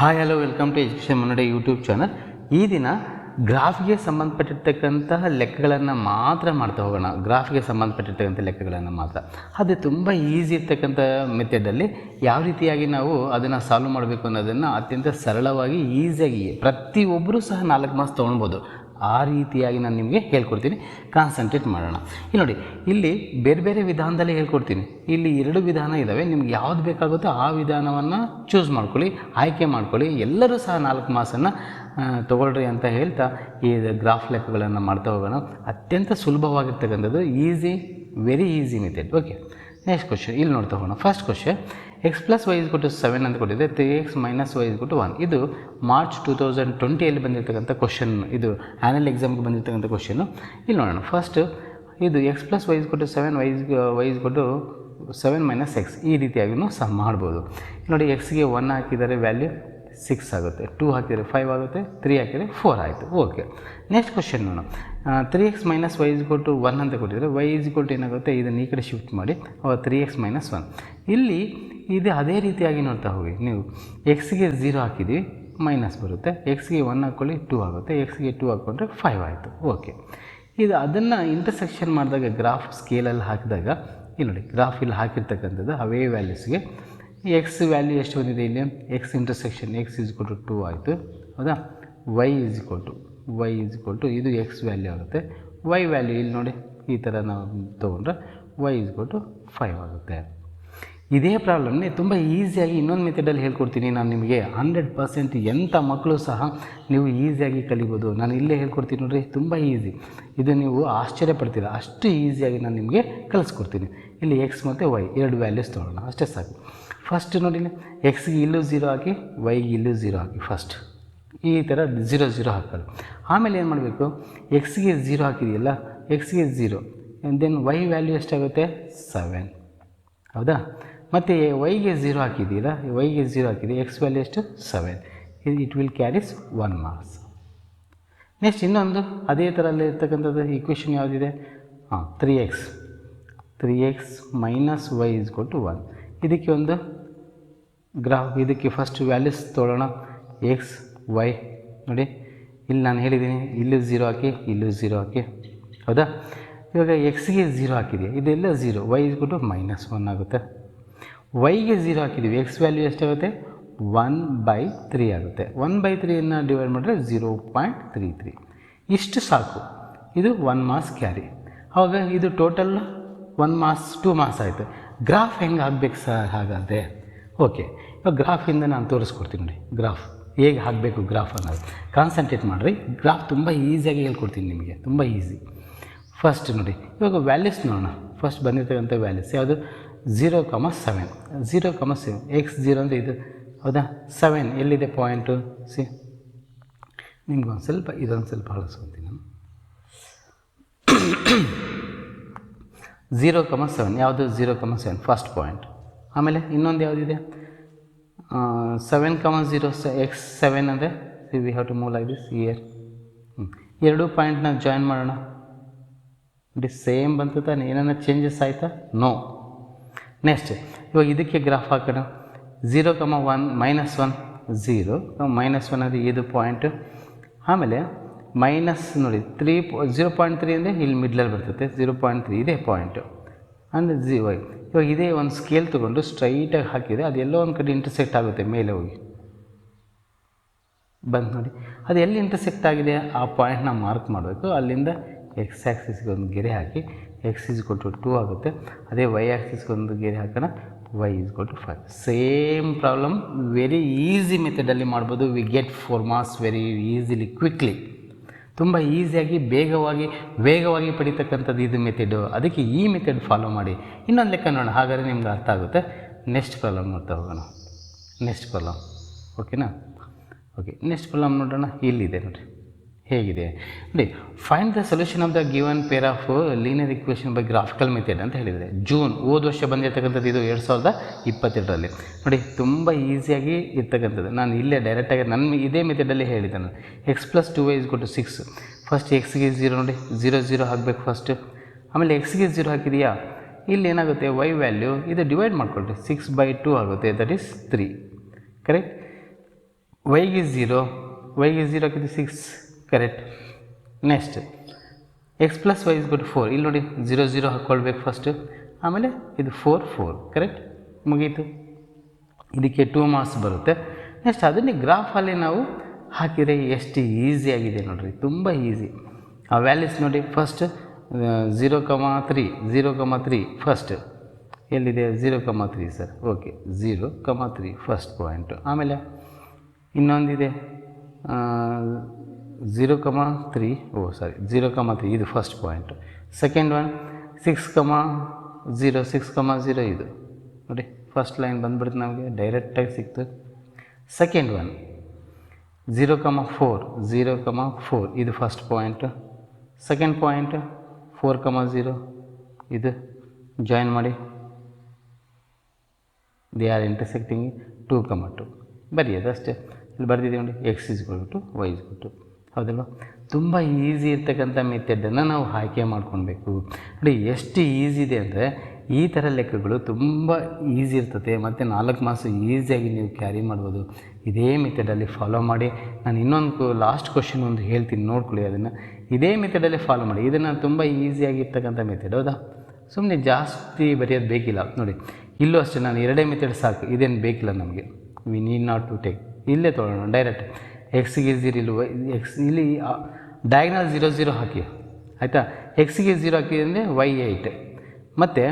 Hi hello welcome to education ಮುನ್ನಡೆ YouTube channel ಈ ದಿನ ಗ್ರಾಫ್ಗೆ ಸಂಬಂಧಪಟ್ಟಿರ್ತಕ್ಕಂತಹ ಲೆಕ್ಕಗಳನ್ನು ಮಾತ್ರ ಮಾಡ್ತಾ ಹೋಗೋಣ. ಗ್ರಾಫ್ಗೆ ಸಂಬಂಧಪಟ್ಟಿರ್ತಕ್ಕಂಥ ಲೆಕ್ಕಗಳನ್ನು ಮಾತ್ರ. ಅದು ತುಂಬ ಈಸಿ ಇರ್ತಕ್ಕಂಥ ಮೆಥಡಲ್ಲಿ ಯಾವ ರೀತಿಯಾಗಿ ನಾವು ಅದನ್ನು ಸಾಲ್ವ್ ಮಾಡಬೇಕು ಅನ್ನೋದನ್ನು ಅತ್ಯಂತ ಸರಳವಾಗಿ ಈಸಿಯಾಗಿ ಪ್ರತಿಯೊಬ್ಬರೂ ಸಹ ನಾಲ್ಕು ಮಾಸ ತೊಗೊಳ್ಬೋದು. ಆ ರೀತಿಯಾಗಿ ನಾನು ನಿಮಗೆ ಹೇಳ್ಕೊಡ್ತೀನಿ. ಕಾನ್ಸಂಟ್ರೇಟ್ ಮಾಡೋಣ. ಇಲ್ಲಿ ನೋಡಿ, ಇಲ್ಲಿ ಬೇರೆ ಬೇರೆ ವಿಧಾನದಲ್ಲಿ ಹೇಳ್ಕೊಡ್ತೀನಿ. ಇಲ್ಲಿ ಎರಡು ವಿಧಾನ ಇದ್ದಾವೆ ನಿಮ್ಗೆ ಯಾವ್ದು ಬೇಕಾಗುತ್ತೋ ಆ ವಿಧಾನವನ್ನು ಚೂಸ್ ಮಾಡ್ಕೊಳ್ಳಿ, ಆಯ್ಕೆ ಮಾಡ್ಕೊಳ್ಳಿ. ಎಲ್ಲರೂ ಸಹ ನಾಲ್ಕು ಮಾಸನ್ನು ತೊಗೊಳ್ರಿ ಅಂತ ಹೇಳ್ತಾ ಈ ಗ್ರಾಫ್ ಲೆಕ್ಕಗಳನ್ನು ಮಾಡ್ತಾ ಹೋಗೋಣ. ಅತ್ಯಂತ ಸುಲಭವಾಗಿರ್ತಕ್ಕಂಥದ್ದು easy very easy method okay next question ಇಲ್ಲಿ ನೋಡ್ತಾ ಹೋಗೋಣ. First question x plus y ಕೊಟ್ಟು ಸೆವೆನ್ ಅಂತ ಕೊಟ್ಟಿದೆ ತ್ರೀ ಎಕ್ಸ್ ಮೈನಸ್ ವೈ ಕೊಟ್ಟು ಒನ್ ಇದು ಮಾರ್ಚ್ ಟೂ ತೌಸಂಡ್ ಟ್ವೆಂಟಿಯಲ್ಲಿ ಬಂದಿರತಕ್ಕಂಥ ಕ್ವಶನ್ ಇದು ಆ್ಯನಲ್ ಎಕ್ಸಾಮ್ಗೆ ಬಂದಿರತಕ್ಕಂಥ ಕ್ವಶನ್ನು ಇಲ್ಲಿ ನೋಡೋಣ. ಫಸ್ಟ್ ಇದು ಎಕ್ಸ್ ಪ್ಲಸ್ ವೈಸ್ ಕೊಟ್ಟು seven y is y is ಕೊಟ್ಟು ಸೆವೆನ್ ಮೈನಸ್ ಎಕ್ಸ್ ಈ ರೀತಿಯಾಗಿಯೂ ಸಹ ಮಾಡ್ಬೋದು. ನೋಡಿ ಎಕ್ಸ್ಗೆ ಒನ್ ಹಾಕಿದರೆ ವ್ಯಾಲ್ಯೂ ಸಿಕ್ಸ್ ಆಗುತ್ತೆ. ಟೂ ಹಾಕಿದರೆ ಫೈವ್ ಆಗುತ್ತೆ. ತ್ರೀ ಹಾಕಿದರೆ ಫೋರ್ ಆಯಿತು. ಓಕೆ ನೆಕ್ಸ್ಟ್ ಕ್ವಶನ್ ನೋಡೋಣ. Three x minus y is to one ಅಂತ ಕೊಟ್ಟಿದ್ರೆ ವೈ ಇಸ್ ಟು ಏನಾಗುತ್ತೆ? ಇದನ್ನು ಈ ಕಡೆ ಶಿಫ್ಟ್ ಮಾಡಿ. ತ್ರೀ ಎಕ್ಸ್ ಮೈನಸ್ ಒನ್ ಇಲ್ಲಿ ಇದು ಅದೇ ರೀತಿಯಾಗಿ ನೋಡ್ತಾ ಹೋಗಿ. ನೀವು ಎಕ್ಸ್ಗೆ ಝೀರೋ ಹಾಕಿದ್ದೀವಿ ಮೈನಸ್ ಬರುತ್ತೆ. ಎಕ್ಸ್ಗೆ ಒನ್ ಹಾಕ್ಕೊಳ್ಳಿ ಟೂ ಆಗುತ್ತೆ. ಎಕ್ಸ್ಗೆ ಟೂ ಹಾಕ್ಕೊಂಡ್ರೆ ಫೈವ್ ಆಯಿತು. ಓಕೆ ಇದು ಅದನ್ನು ಇಂಟರ್ಸೆಕ್ಷನ್ ಮಾಡಿದಾಗ ಗ್ರಾಫ್ ಸ್ಕೇಲಲ್ಲಿ ಹಾಕಿದಾಗ, ಇಲ್ಲಿ ನೋಡಿ ಗ್ರಾಫ್ ಇಲ್ಲಿ ಹಾಕಿರ್ತಕ್ಕಂಥದ್ದು ಅವೇ ವ್ಯಾಲ್ಯೂಸ್ಗೆ ಎಕ್ಸ್ ವ್ಯಾಲ್ಯೂ ಎಷ್ಟು ಬಂದಿದೆ ಇಲ್ಲಿ? X intersection x is to two ಆಯಿತು. ಹೌದಾ? Y is to y is to ಇದು ಎಕ್ಸ್ ವ್ಯಾಲ್ಯೂ ಆಗುತ್ತೆ. ವೈ ವ್ಯಾಲ್ಯೂ ಇಲ್ಲಿ ನೋಡಿ, ಈ ಥರ ನಾವು ತೊಗೊಂಡ್ರೆ ವೈ ಇಸ್ ಟು ಫೈವ್ ಆಗುತ್ತೆ. ಇದೇ ಪ್ರಾಬ್ಲಮ್ನೇ ತುಂಬ ಈಸಿಯಾಗಿ ಇನ್ನೊಂದು ಮೆಥಡಲ್ಲಿ ಹೇಳ್ಕೊಡ್ತೀನಿ ನಾನು ನಿಮಗೆ. ಹಂಡ್ರೆಡ್ ಪರ್ಸೆಂಟ್ ಎಂಥ ಮಕ್ಕಳು ಸಹ ನೀವು ಈಸಿಯಾಗಿ ಕಲಿಬೋದು. ನಾನು ಇಲ್ಲೇ ಹೇಳ್ಕೊಡ್ತೀನಿ ನೋಡ್ರಿ, ತುಂಬ ಈಸಿ ಇದು ನೀವು ಆಶ್ಚರ್ಯ ಪಡ್ತೀರ? ಅಷ್ಟು ಈಸಿಯಾಗಿ ನಾನು ನಿಮಗೆ ಕಲಿಸ್ಕೊಡ್ತೀನಿ. ಇಲ್ಲಿ ಎಕ್ಸ್ ಮತ್ತು ವೈ ಎರಡು ವ್ಯಾಲ್ಯೂಸ್ ತೊಗೊಳ್ಳೋಣ ಅಷ್ಟೇ ಸಾಕು. ಫಸ್ಟ್ ನೋಡಿ ಎಕ್ಸ್ಗೆ ಇಲ್ಲೂ ಝೀರೋ ಹಾಕಿ ವೈಗೆ ಇಲ್ಲೂ ಝೀರೋ ಹಾಕಿ ಫಸ್ಟ್ ಈ ಥರ ಝೀರೋ ಝೀರೋ ಹಾಕೋದು. ಆಮೇಲೆ ಏನು ಮಾಡಬೇಕು? ಎಕ್ಸ್ಗೆ ಝೀರೋ ಹಾಕಿದೆಯಲ್ಲ ಎಕ್ಸ್ಗೆ ಝೀರೋ ದೆನ್ ವೈ ವ್ಯಾಲ್ಯೂ ಎಷ್ಟಾಗುತ್ತೆ? ಸೆವೆನ್ ಹೌದಾ? ಮತ್ತು ವೈಗೆ ಝೀರೋ ಹಾಕಿದ್ದೀರಾ? ವೈಗೆ ಝೀರೋ ಹಾಕಿದ್ದೀರಿ? ಎಕ್ಸ್ ವ್ಯಾಲ್ಯೂ ಎಷ್ಟು? Seven it will carries one marks next ಇನ್ನೊಂದು, ಅದೇ ಥರಲ್ಲಿ ಇರ್ತಕ್ಕಂಥದ್ದು ಈಕ್ವೇಷನ್ ಯಾವುದಿದೆ? ಹಾಂ three x three x minus y is to one ಇದಕ್ಕೆ ಒಂದು ಗ್ರಾಫ್ ಇದಕ್ಕೆ ಫಸ್ಟ್ ವ್ಯಾಲ್ಯೂಸ್ ತೊಗೊಳ್ಳೋಣ ಎಕ್ಸ್ ವೈ ನೋಡಿ, ಇಲ್ಲಿ ನಾನು ಹೇಳಿದ್ದೀನಿ, ಇಲ್ಲೂ ಝೀರೋ ಹಾಕಿ, ಇಲ್ಲೂ ಝೀರೋ ಹಾಕಿ. ಹೌದಾ? ಇವಾಗ ಎಕ್ಸ್ಗೆ ಝೀರೋ ಹಾಕಿದೆ ಇದೆಲ್ಲ zero y is to minus one ಆಗುತ್ತೆ. ವೈಗೆ ಝೀರೋ ಹಾಕಿದ್ದೀವಿ ಎಕ್ಸ್ ವ್ಯಾಲ್ಯೂ ಎಷ್ಟಾಗುತ್ತೆ? ಒನ್ ಬೈ ತ್ರೀ ಆಗುತ್ತೆ. ಒನ್ ಬೈ ತ್ರೀಯನ್ನು ಡಿವೈಡ್ ಮಾಡಿದ್ರೆ ಝೀರೋ ಪಾಯಿಂಟ್ ತ್ರೀ ತ್ರೀ ಇಷ್ಟು ಸಾಕು. ಇದು ಒನ್ ಮಾಸ್ ಕ್ಯಾರಿ ಆವಾಗ ಇದು total one marks two marks ಆಯಿತು. ಗ್ರಾಫ್ ಹೆಂಗೆ ಆಗಬೇಕು ಸರ್? ಹಾಗಾದರೆ. ಓಕೆ ಇವಾಗ ಗ್ರಾಫಿಂದ ನಾನು ತೋರಿಸ್ಕೊಡ್ತೀನಿ ನೋಡಿ. ಗ್ರಾಫ್ ಹೇಗೆ ಹಾಕಬೇಕು ಗ್ರಾಫ್ ಅನ್ನೋದು. ಕಾನ್ಸಂಟ್ರೇಟ್ ಮಾಡಿರಿ. ಗ್ರಾಫ್ ತುಂಬ ಈಸಿಯಾಗಿ ಹೇಳ್ಕೊಡ್ತೀನಿ ನಿಮಗೆ. ತುಂಬ ಈಸಿ ಫಸ್ಟ್ ನೋಡಿ. ಇವಾಗ ವ್ಯಾಲ್ಯೂಸ್ ನೋಡೋಣ. ಫಸ್ಟ್ ಬಂದಿರ್ತಕ್ಕಂಥ ವ್ಯಾಲ್ಯೂಸ್ ಯಾವುದು? Zero comma seven. Zero comma seven. X zero ಅಂದರೆ ಇದು. ಹೌದಾ? ಸೆವೆನ್. ಎಲ್ಲಿದೆ ಪಾಯಿಂಟು ಸಿ. ನಿಮ್ಗೊಂದು ಸ್ವಲ್ಪ, ಇದೊಂದು ಸ್ವಲ್ಪ ಹಳಸ್ಕೊತೀನಿ ನಾನು. Zero comma seven. ಯಾವುದು? Zero comma seven. First point ಆಮೇಲೆ ಇನ್ನೊಂದು ಯಾವುದಿದೆ? Seven comma zero x seven ಅಂದರೆ we have to move like this, here. ಎರಡು ಪಾಯಿಂಟ್ನ ಜಾಯಿನ್ ಮಾಡೋಣ. ನೋಡಿ ಸೇಮ್ ಬಂತು ತಾನೆ. ಏನಾರ ಚೇಂಜಸ್ ಆಯಿತಾ? ನೋ ನೆಕ್ಸ್ಟ್ ಇವಾಗ ಇದಕ್ಕೆ ಗ್ರಾಫ್ ಹಾಕೋಣ. Zero comma one minus one zero minus one ಅದು ಇದು ಪಾಯಿಂಟ್ ಆಮೇಲೆ ಮೈನಸ್ ನೋಡಿ ತ್ರೀ ಝೀರೋ ಪಾಯಿಂಟ್ ತ್ರೀ ಅಂದರೆ ಇಲ್ಲಿ ಮಿಡ್ಲಲ್ಲಿ ಬರ್ತೈತೆ. ಝೀರೋ ಪಾಯಿಂಟ್ ತ್ರೀ ಇದೇ ಪಾಯಿಂಟು ಅಂದರೆ ಜಿ ಇವಾಗ ಇದೇ ಒಂದು ಸ್ಕೇಲ್ ತೊಗೊಂಡು ಸ್ಟ್ರೈಟಾಗಿ ಹಾಕಿದರೆ ಎಲ್ಲೋ ಒಂದು ಕಡೆ ಇಂಟರ್ಸೆಕ್ಟ್ ಆಗುತ್ತೆ ಮೇಲೆ ಹೋಗಿ. ಬಂದು ನೋಡಿ. ಅದು ಎಲ್ಲಿ ಇಂಟರ್ಸೆಕ್ಟ್ ಆಗಿದೆ? ಆ ಪಾಯಿಂಟ್ನ ಮಾರ್ಕ್ ಮಾಡಬೇಕು. ಅಲ್ಲಿಂದ ಎಕ್ಸ್ ಆ್ಯಕ್ಸಿಸ್ಗೆ ಒಂದು ಗೆರೆ ಹಾಕಿ ಎಕ್ಸ್ ಇಸ್ ಟು ಟೂ ಆಗುತ್ತೆ. ಅದೇ ವೈ ಆ್ಯಕ್ಸಿಸ್ಗೆ ಒಂದು ಗೆರೆ ಹಾಕೋಣ. Y is to five same problem very easy ಮೆಥಡಲ್ಲಿ ಮಾಡ್ಬೋದು. We get four marks very easily quickly ತುಂಬ ಈಸಿಯಾಗಿ ಬೇಗವಾಗಿ ವೇಗವಾಗಿ ಪಡಿತಕ್ಕಂಥದ್ದು ಇದು ಮೆಥಡು ಅದಕ್ಕೆ ಈ ಮೆಥಡ್ ಫಾಲೋ ಮಾಡಿ. ಇನ್ನೊಂದು ಲೆಕ್ಕ ನೋಡೋಣ. ಹಾಗಾದರೆ ನಿಮ್ಗೆ ಅರ್ಥ ಆಗುತ್ತೆ. ನೆಕ್ಸ್ಟ್ ಪ್ರಾಬ್ಲಮ್ ನೋಡ್ತಾ ಹೋಗೋಣ. ನೆಕ್ಸ್ಟ್ ಪ್ರಾಬ್ಲಮ್ ಓಕೆನಾ ಓಕೆ ನೆಕ್ಸ್ಟ್ ಪ್ರಾಬ್ಲಮ್ ನೋಡೋಣ. ಇಲ್ಲಿದೆ ನೋಡಿರಿ. ಹೇಗಿದೆ? ನೋಡಿ find the solution of the given pair of linear equation by graphical method ಅಂತ ಹೇಳಿದರೆ ಜೂನ್ ಹೋದ ವರ್ಷ ಬಂದಿರತಕ್ಕಂಥದ್ದು ಇದು ಎರಡು ಸಾವಿರದ ಇಪ್ಪತ್ತೆರಡರಲ್ಲಿ. ನೋಡಿ, ತುಂಬ ಈಸಿಯಾಗಿ ಇರ್ತಕ್ಕಂಥದ್ದು. ನಾನು ಇಲ್ಲೇ ಡೈರೆಕ್ಟಾಗಿ ನನ್ನ ಇದೇ ಮೆಥಡಲ್ಲಿ ಹೇಳಿದ್ದೆ ನಾನು x plus two y is to six first ಎಕ್ಸ್ಗೆ zero ನೋಡಿ ಝೀರೋ ಝೀರೋ ಹಾಕಬೇಕು ಫಸ್ಟ್ ಆಮೇಲೆ ಎಕ್ಸ್ಗೆ ಝೀರೋ ಹಾಕಿದೆಯಾ? ಇಲ್ಲಿ ಏನಾಗುತ್ತೆ? ವೈ ವ್ಯಾಲ್ಯೂ ಇದು ಡಿವೈಡ್ ಮಾಡಿಕೊಳ್ರಿ. ಸಿಕ್ಸ್ ಬೈ ಟು ಆಗುತ್ತೆ ದಟ್ ಈಸ್ ತ್ರೀ ಕರೆಕ್ಟ್ ವೈಗೆ ಝೀರೋ ವೈಗೆ ಝೀರೋ ಹಾಕಿದ್ದು six correct next x plus y good four ಇಲ್ಲಿ ನೋಡಿ ಜೀರೋ ಜೀರೋ ಹಾಕ್ಕೊಳ್ಬೇಕು ಫಸ್ಟು ಆಮೇಲೆ ಇದು ಫೋರ್ ಫೋರ್ ಕರೆಕ್ಟ್ ಮುಗೀತು. ಇದಕ್ಕೆ ಟೂ ಮಾರ್ಕ್ಸ್ ಬರುತ್ತೆ. ನೆಕ್ಸ್ಟ್ ಅದನ್ನೇ ಗ್ರಾಫಲ್ಲಿ ನಾವು ಹಾಕಿದರೆ ಎಷ್ಟು ಈಸಿ ಆಗಿದೆ ನೋಡಿರಿ. ತುಂಬ ಈಸಿ ಆ ವ್ಯಾಲ್ಯೂಸ್ ನೋಡಿ first zero comma three zero comma three first ಎಲ್ಲಿದೆ? Zero comma three sir okay zero comma three first point ಆಮೇಲೆ ಇನ್ನೊಂದಿದೆ. Zero comma three oh sorry zero comma three ಇದು first point second one six comma zero six comma zero ಇದು. ನೋಡಿ first line ಬಂದ್ಬಿಡ್ತು ನಮಗೆ ಡೈರೆಕ್ಟಾಗಿ ಸಿಕ್ತು. Second one zero comma four zero comma four ಇದು first point second point four comma zero ಇದು. Join ಮಾಡಿ. They are intersecting two comma two ಬರೆಯೋದು ಅಷ್ಟೇ. ಇಲ್ಲಿ ಬರ್ದಿದ್ದೀವಿ ನೋಡಿ x is to y is to ಹೌದಲ್ವ ತುಂಬ ಈಸಿ ಇರ್ತಕ್ಕಂಥ ಮೆಥಡನ್ನು ನಾವು ಆಯ್ಕೆ ಮಾಡ್ಕೊಳ್ಬೇಕು. ನೋಡಿ, ಎಷ್ಟು ಈಸಿ ಇದೆ ಅಂದರೆ ಈ ಥರ ಲೆಕ್ಕಗಳು ತುಂಬ ಈಸಿ ಇರ್ತದೆ. ಮತ್ತು ನಾಲ್ಕು ಮಾಸ ಈಸಿಯಾಗಿ ನೀವು ಕ್ಯಾರಿ ಮಾಡ್ಬೋದು. ಇದೇ ಮೆಥಡಲ್ಲಿ ಫಾಲೋ ಮಾಡಿ. ನಾನು ಇನ್ನೊಂದು ಲಾಸ್ಟ್ ಕ್ವಶನ್ ಒಂದು ಹೇಳ್ತೀನಿ, ನೋಡ್ಕೊಳ್ಳಿ ಅದನ್ನು. ಇದೇ ಮೆಥಡಲ್ಲಿ ಫಾಲೋ ಮಾಡಿ. ಇದನ್ನು ತುಂಬ ಈಸಿಯಾಗಿರ್ತಕ್ಕಂಥ ಮೆಥಡ್ ಹೌದಾ? ಸುಮ್ಮನೆ ಜಾಸ್ತಿ ಬರೆಯೋದು ಬೇಕಿಲ್ಲ. ನೋಡಿ, ಇಲ್ಲೂ ಅಷ್ಟೇ, ನಾನು ಎರಡೇ ಮೆಥಡ್ ಸಾಕು. ಇದೇನು ಬೇಕಿಲ್ಲ ನಮಗೆ. We need not to take ಇಲ್ಲೇ ತೊಗೊಳ್ಳೋಣ ಡೈರೆಕ್ಟ್ ಎಕ್ಸ್ಗೆ ವೈ ಎಕ್ಸ್ ಇಲ್ಲಿ ಡಯಾಗ್ನಲ್ ಝೀರೋ ಝೀರೋ ಹಾಕಿ ಆಯಿತಾ? ಎಕ್ಸ್ಗೆ ಝೀರೋ ಹಾಕಿದೆ ಅಂದರೆ ವೈ ಏಯ್ಟ್ ಮತ್ತು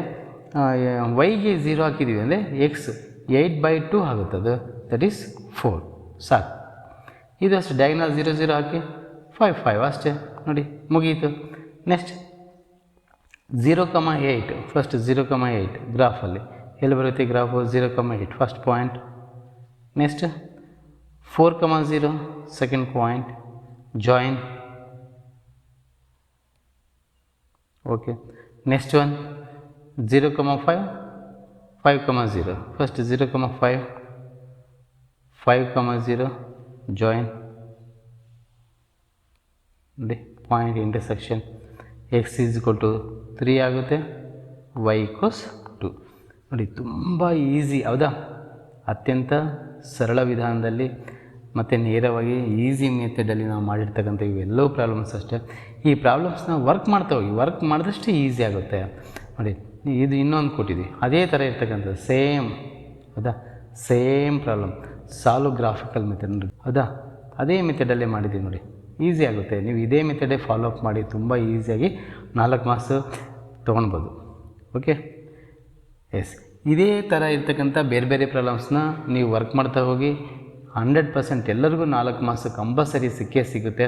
ವೈಗೆ ಝೀರೋ ಹಾಕಿದ್ದೀವಿ ಅಂದರೆ ಎಕ್ಸ್ ಏಯ್ಟ್ ಬೈ ಟು ಅದು ದಟ್ ಈಸ್ ಫೋರ್ ಸಾಕು. ಇದು ಅಷ್ಟು. ಡಯಾಗ್ನಲ್ ಝೀರೋ ಝೀರೋ ಹಾಕಿ ಫೈವ್ ಫೈವ್ ಅಷ್ಟೇ. ನೋಡಿ, ಮುಗೀತು. Next zero comma eight first zero comma eight ಗ್ರಾಫಲ್ಲಿ ಎಲ್ಲಿ ಬರುತ್ತೆ graph zero comma eight first point next four comma zero second point join okay next one zero comma five five comma zero first zero comma five five comma zero join ನೋಡಿ point intersection x is equal to three ಆಗುತ್ತೆ y equals to ನೋಡಿ, ತುಂಬ easy ಹೌದಾ? ಅತ್ಯಂತ ಸರಳ ವಿಧಾನದಲ್ಲಿ ಮತ್ತು ನೇರವಾಗಿ ಈಸಿ ಮೆಥಡಲ್ಲಿ ನಾವು ಮಾಡಿರ್ತಕ್ಕಂಥ ಇವೆಲ್ಲವೂ ಪ್ರಾಬ್ಲಮ್ಸ್ ಅಷ್ಟೇ. ಈ ಪ್ರಾಬ್ಲಮ್ಸ್ನ ವರ್ಕ್ ಮಾಡ್ತಾ ಹೋಗಿ ವರ್ಕ್ ಮಾಡಿದಷ್ಟೇ ಈಸಿ ಆಗುತ್ತೆ. ನೋಡಿ, ಇದು ಇನ್ನೊಂದು ಕೊಟ್ಟಿದ್ವಿ ಅದೇ ಥರ ಇರ್ತಕ್ಕಂಥ ಸೇಮ್ ಹೌದಾ? ಸೇಮ್ ಪ್ರಾಬ್ಲಮ್ ಸಾಲು ಗ್ರಾಫಿಕಲ್ ಮೆಥಡ್ ನೋಡಿ, ಹೌದಾ? ಅದೇ ಮೆಥಡಲ್ಲೇ ಮಾಡಿದ್ದೀವಿ ನೋಡಿ. ಈಸಿ ಆಗುತ್ತೆ. ನೀವು ಇದೇ ಮೆಥಡೇ ಫಾಲೋ ಅಪ್ ಮಾಡಿ ತುಂಬ ಈಸಿಯಾಗಿ ನಾಲ್ಕು ಮಾಸ ತೊಗೊಳ್ಬೋದು. ಓಕೆ ಎಸ್ ಇದೇ ಥರ ಇರ್ತಕ್ಕಂಥ ಬೇರೆ ಬೇರೆ ಪ್ರಾಬ್ಲಮ್ಸ್ನ ನೀವು ವರ್ಕ್ ಮಾಡ್ತಾ ಹೋಗಿ ಹಂಡ್ರೆಡ್ ಪರ್ಸೆಂಟ್ ಎಲ್ಲರಿಗೂ ನಾಲ್ಕು ಮಾಸ ಕಂಪಲ್ಸರಿ ಸಿಕ್ಕೇ ಸಿಗುತ್ತೆ.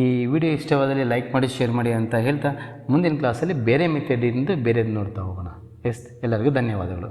ಈ ವಿಡಿಯೋ ಇಷ್ಟವಾದಲ್ಲಿ ಲೈಕ್ ಮಾಡಿ, ಶೇರ್ ಮಾಡಿ ಅಂತ ಹೇಳ್ತಾ ಮುಂದಿನ ಕ್ಲಾಸಲ್ಲಿ ಬೇರೆ ಮೆಥಡಿಂದ ಬೇರೆದು ನೋಡ್ತಾ ಹೋಗೋಣ. ಎಸ್, ಎಲ್ಲರಿಗೂ ಧನ್ಯವಾದಗಳು.